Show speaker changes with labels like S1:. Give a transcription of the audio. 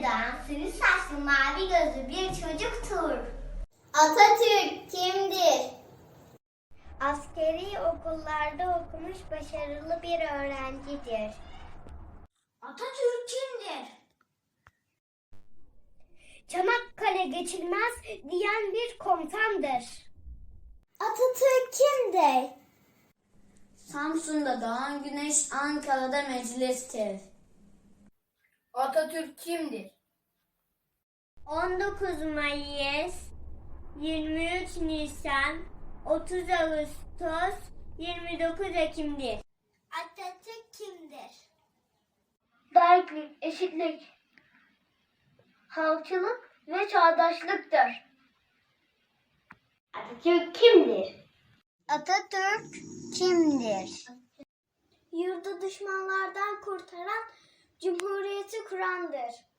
S1: eden sarı saçlı mavi gözlü bir çocuktur.
S2: Atatürk kimdir?
S1: Askeri okullarda okumuş başarılı bir öğrencidir.
S2: Atatürk kimdir?
S1: Çanakkale geçilmez diyen bir komutandır.
S2: Atatürk kimdir?
S3: Samsun'da doğan güneş Ankara'da meclistir.
S4: Atatürk kimdir?
S1: 19 Mayıs, 23 Nisan, 30 Ağustos, 29 Ekim'dir.
S2: Atatürk kimdir?
S1: Laiklik, eşitlik, halkçılık ve çağdaşlıktır. Atatürk kimdir?
S2: Atatürk kimdir?
S1: Yurdu düşmanlardan kurtaran, cumhuriyeti kurandır.